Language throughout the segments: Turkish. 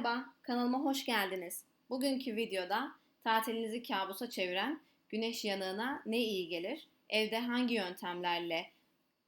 Merhaba, kanalıma hoş geldiniz. Bugünkü videoda tatilinizi kabusa çeviren güneş yanığına ne iyi gelir? Evde hangi yöntemlerle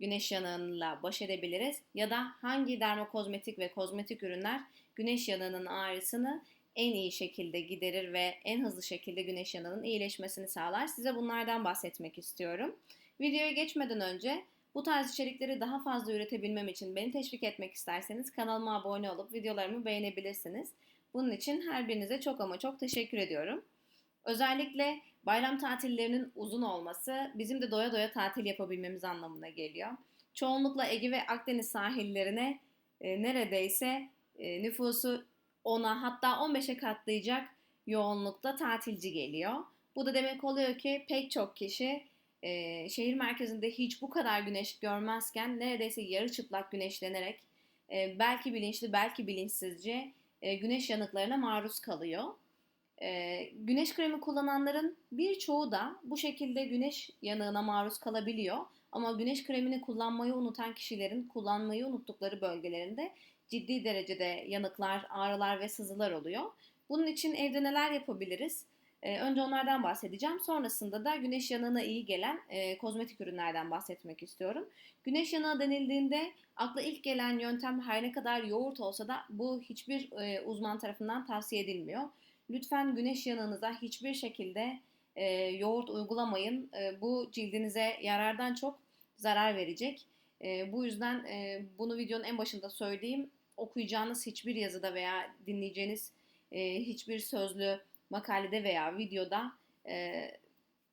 güneş yanığıyla baş edebiliriz? Ya da hangi dermokozmetik ve kozmetik ürünler güneş yanığının ağrısını en iyi şekilde giderir ve en hızlı şekilde güneş yanığının iyileşmesini sağlar? Size bunlardan bahsetmek istiyorum. Videoya geçmeden önce bu tarz içerikleri daha fazla üretebilmem için beni teşvik etmek isterseniz kanalıma abone olup videolarımı beğenebilirsiniz. Bunun için her birinize çok ama çok teşekkür ediyorum. Özellikle bayram tatillerinin uzun olması bizim de doya doya tatil yapabilmemiz anlamına geliyor. Çoğunlukla Ege ve Akdeniz sahillerine e, neredeyse e, nüfusu 10'a hatta 15'e katlayacak yoğunlukta tatilci geliyor. Bu da demek oluyor ki pek çok kişi e, şehir merkezinde hiç bu kadar güneş görmezken neredeyse yarı çıplak güneşlenerek e, belki bilinçli belki bilinçsizce e, güneş yanıklarına maruz kalıyor. E, güneş kremi kullananların birçoğu da bu şekilde güneş yanığına maruz kalabiliyor. Ama güneş kremini kullanmayı unutan kişilerin kullanmayı unuttukları bölgelerinde ciddi derecede yanıklar, ağrılar ve sızılar oluyor. Bunun için evde neler yapabiliriz? Ee, önce onlardan bahsedeceğim. Sonrasında da güneş yanığına iyi gelen e, kozmetik ürünlerden bahsetmek istiyorum. Güneş yanığı denildiğinde akla ilk gelen yöntem her ne kadar yoğurt olsa da bu hiçbir e, uzman tarafından tavsiye edilmiyor. Lütfen güneş yanığınıza hiçbir şekilde e, yoğurt uygulamayın. E, bu cildinize yarardan çok zarar verecek. E, bu yüzden e, bunu videonun en başında söyleyeyim. Okuyacağınız hiçbir yazıda veya dinleyeceğiniz e, hiçbir sözlü makalede veya videoda e,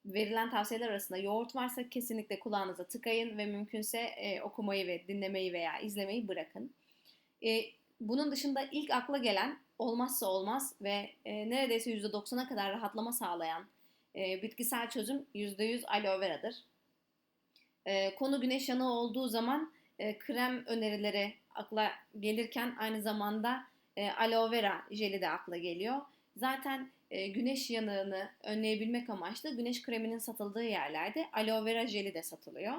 verilen tavsiyeler arasında yoğurt varsa kesinlikle kulağınıza tıkayın ve mümkünse e, okumayı ve dinlemeyi veya izlemeyi bırakın. E, bunun dışında ilk akla gelen olmazsa olmaz ve e, neredeyse %90'a kadar rahatlama sağlayan e, bitkisel çözüm %100 aloe vera'dır. E, konu güneş yanığı olduğu zaman e, krem önerileri akla gelirken aynı zamanda e, aloe vera jeli de akla geliyor. Zaten e, güneş yanığını önleyebilmek amaçlı güneş kreminin satıldığı yerlerde aloe vera jeli de satılıyor.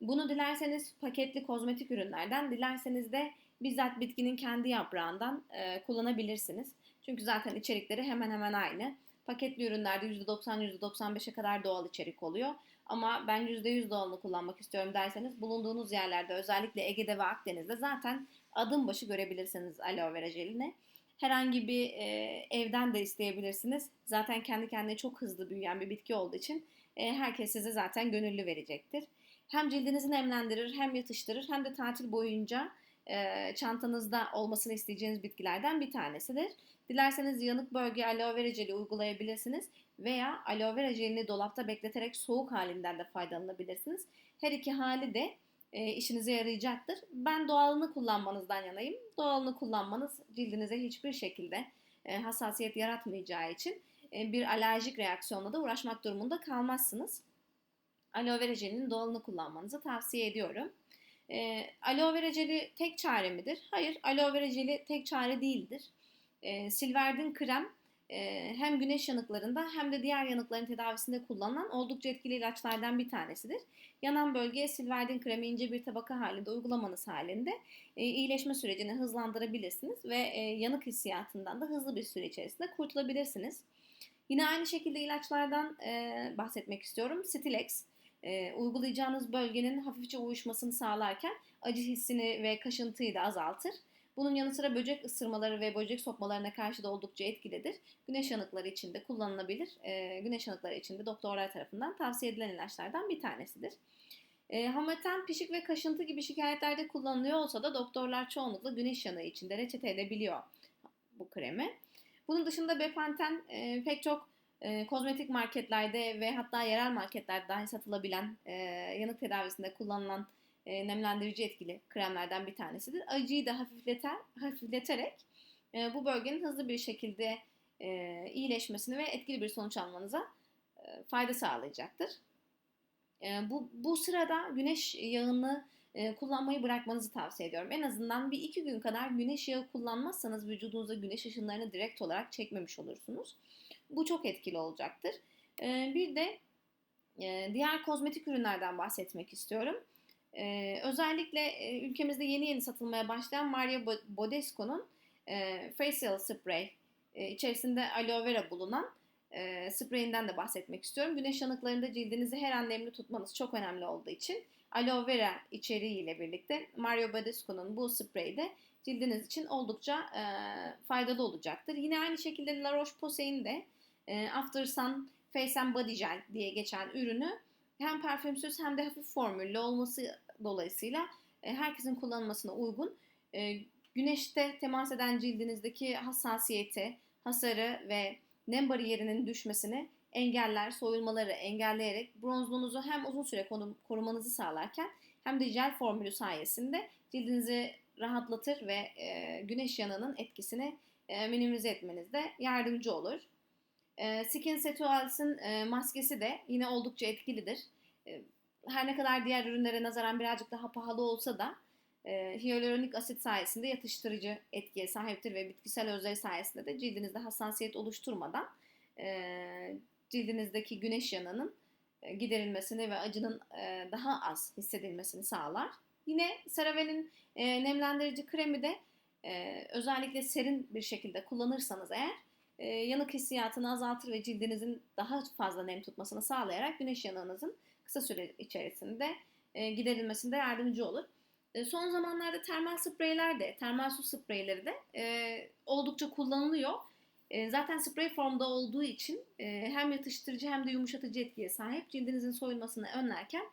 Bunu dilerseniz paketli kozmetik ürünlerden, dilerseniz de bizzat bitkinin kendi yaprağından e, kullanabilirsiniz. Çünkü zaten içerikleri hemen hemen aynı. Paketli ürünlerde %90-%95'e kadar doğal içerik oluyor. Ama ben %100 doğalını kullanmak istiyorum derseniz bulunduğunuz yerlerde özellikle Ege'de ve Akdeniz'de zaten adım başı görebilirsiniz aloe vera jelini. Herhangi bir e, evden de isteyebilirsiniz. Zaten kendi kendine çok hızlı büyüyen bir bitki olduğu için e, herkes size zaten gönüllü verecektir. Hem cildinizi nemlendirir hem yatıştırır hem de tatil boyunca e, çantanızda olmasını isteyeceğiniz bitkilerden bir tanesidir. Dilerseniz yanık bölge aloe vera jeli uygulayabilirsiniz veya aloe vera jelini dolapta bekleterek soğuk halinden de faydalanabilirsiniz. Her iki hali de e, işinize yarayacaktır. Ben doğalını kullanmanızdan yanayım. Doğalını kullanmanız cildinize hiçbir şekilde e, hassasiyet yaratmayacağı için e, bir alerjik reaksiyonla da uğraşmak durumunda kalmazsınız. Aloe vera jelinin doğalını kullanmanızı tavsiye ediyorum. E, aloe vera jeli tek çare midir? Hayır, aloe vera jeli tek çare değildir. E, Silverdin krem hem güneş yanıklarında hem de diğer yanıkların tedavisinde kullanılan oldukça etkili ilaçlardan bir tanesidir. Yanan bölgeye silverdin kremi ince bir tabaka halinde uygulamanız halinde e, iyileşme sürecini hızlandırabilirsiniz ve e, yanık hissiyatından da hızlı bir süre içerisinde kurtulabilirsiniz. Yine aynı şekilde ilaçlardan bahsetmek istiyorum. Stilex uygulayacağınız bölgenin hafifçe uyuşmasını sağlarken acı hissini ve kaşıntıyı da azaltır. Bunun yanı sıra böcek ısırmaları ve böcek sokmalarına karşı da oldukça etkilidir. Güneş yanıkları için de kullanılabilir. E, güneş yanıkları için de doktorlar tarafından tavsiye edilen ilaçlardan bir tanesidir. E, hameten, pişik ve kaşıntı gibi şikayetlerde kullanılıyor olsa da doktorlar çoğunlukla güneş yanığı için de reçete edebiliyor bu kremi. Bunun dışında Bepanten e, pek çok kozmetik marketlerde ve hatta yerel marketlerde dahi satılabilen e, yanık tedavisinde kullanılan e, nemlendirici etkili kremlerden bir tanesidir. Acıyı da hafifleter, hafifleterek e, bu bölgenin hızlı bir şekilde e, iyileşmesini ve etkili bir sonuç almanıza e, fayda sağlayacaktır. E, bu, bu sırada güneş yağını e, kullanmayı bırakmanızı tavsiye ediyorum. En azından bir iki gün kadar güneş yağı kullanmazsanız vücudunuza güneş ışınlarını direkt olarak çekmemiş olursunuz. Bu çok etkili olacaktır. E, bir de e, diğer kozmetik ürünlerden bahsetmek istiyorum. Ee, özellikle ülkemizde yeni yeni satılmaya başlayan Maria Bodesco'nun e, facial spray e, içerisinde aloe vera bulunan e, spreyinden de bahsetmek istiyorum. Güneş yanıklarında cildinizi her an nemli tutmanız çok önemli olduğu için aloe vera içeriğiyle birlikte Mario Badescu'nun bu spreyi de cildiniz için oldukça e, faydalı olacaktır. Yine aynı şekilde La Roche-Posay'in de e, After Sun Face and Body Gel diye geçen ürünü hem parfümsüz hem de hafif formüllü olması dolayısıyla e, herkesin kullanılmasına uygun. E, güneşte temas eden cildinizdeki hassasiyeti, hasarı ve nem bariyerinin düşmesini engeller, soyulmaları engelleyerek bronzluğunuzu hem uzun süre korumanızı sağlarken hem de jel formülü sayesinde cildinizi rahatlatır ve e, güneş yanığının etkisini minimize etmenizde yardımcı olur. Skin Cetuals'ın e, maskesi de yine oldukça etkilidir. Her ne kadar diğer ürünlere nazaran birazcık daha pahalı olsa da e, hyaluronik asit sayesinde yatıştırıcı etkiye sahiptir ve bitkisel özleri sayesinde de cildinizde hassasiyet oluşturmadan e, cildinizdeki güneş yanığının e, giderilmesini ve acının e, daha az hissedilmesini sağlar. Yine CeraVe'nin e, nemlendirici kremi de e, özellikle serin bir şekilde kullanırsanız eğer e, yanık hissiyatını azaltır ve cildinizin daha fazla nem tutmasını sağlayarak güneş yanığınızın kısa süre içerisinde e, giderilmesinde yardımcı olur. E, son zamanlarda termal spreyler de, termal su spreyleri de e, oldukça kullanılıyor. E, zaten sprey formda olduğu için e, hem yatıştırıcı hem de yumuşatıcı etkiye sahip cildinizin soyulmasını önlerken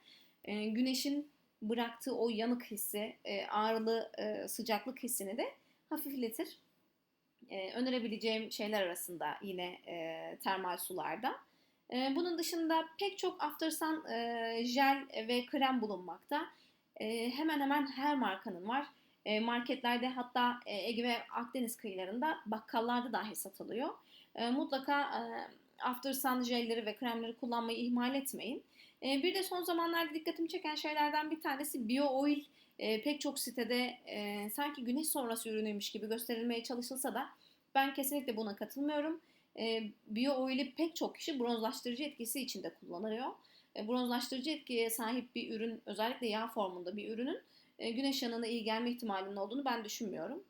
e, güneşin bıraktığı o yanık hissi, e, ağrılı e, sıcaklık hissini de hafifletir. E, önerebileceğim şeyler arasında yine e, termal sularda. E, bunun dışında pek çok After Sun e, jel ve krem bulunmakta. E, hemen hemen her markanın var. E, marketlerde hatta e, Ege ve Akdeniz kıyılarında bakkallarda dahi satılıyor. Mutlaka e, After Sun jelleri ve kremleri kullanmayı ihmal etmeyin. Bir de son zamanlarda dikkatimi çeken şeylerden bir tanesi Bio Oil. Pek çok sitede e, sanki güneş sonrası ürünüymüş gibi gösterilmeye çalışılsa da ben kesinlikle buna katılmıyorum. E, Bio Oil'i pek çok kişi bronzlaştırıcı etkisi için de kullanıyor. E, bronzlaştırıcı etkiye sahip bir ürün, özellikle yağ formunda bir ürünün e, güneş yanığına iyi gelme ihtimalinin olduğunu ben düşünmüyorum.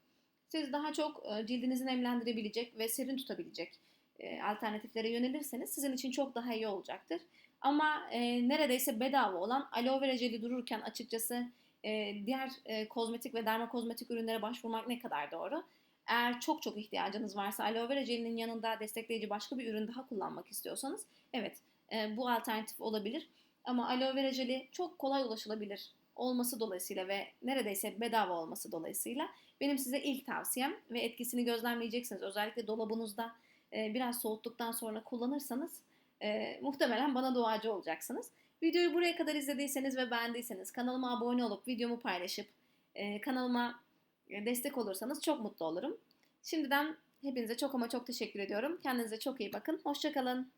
Siz daha çok e, cildinizi nemlendirebilecek ve serin tutabilecek e, alternatiflere yönelirseniz sizin için çok daha iyi olacaktır. Ama e, neredeyse bedava olan aloe vera jeli dururken açıkçası e, diğer e, kozmetik ve dermakozmetik ürünlere başvurmak ne kadar doğru? Eğer çok çok ihtiyacınız varsa aloe vera jelinin yanında destekleyici başka bir ürün daha kullanmak istiyorsanız evet e, bu alternatif olabilir. Ama aloe vera jeli çok kolay ulaşılabilir olması dolayısıyla ve neredeyse bedava olması dolayısıyla benim size ilk tavsiyem ve etkisini gözlemleyeceksiniz. Özellikle dolabınızda e, biraz soğuttuktan sonra kullanırsanız e, muhtemelen bana duacı olacaksınız. Videoyu buraya kadar izlediyseniz ve beğendiyseniz kanalıma abone olup videomu paylaşıp kanalıma destek olursanız çok mutlu olurum. Şimdiden hepinize çok ama çok teşekkür ediyorum. Kendinize çok iyi bakın. Hoşçakalın.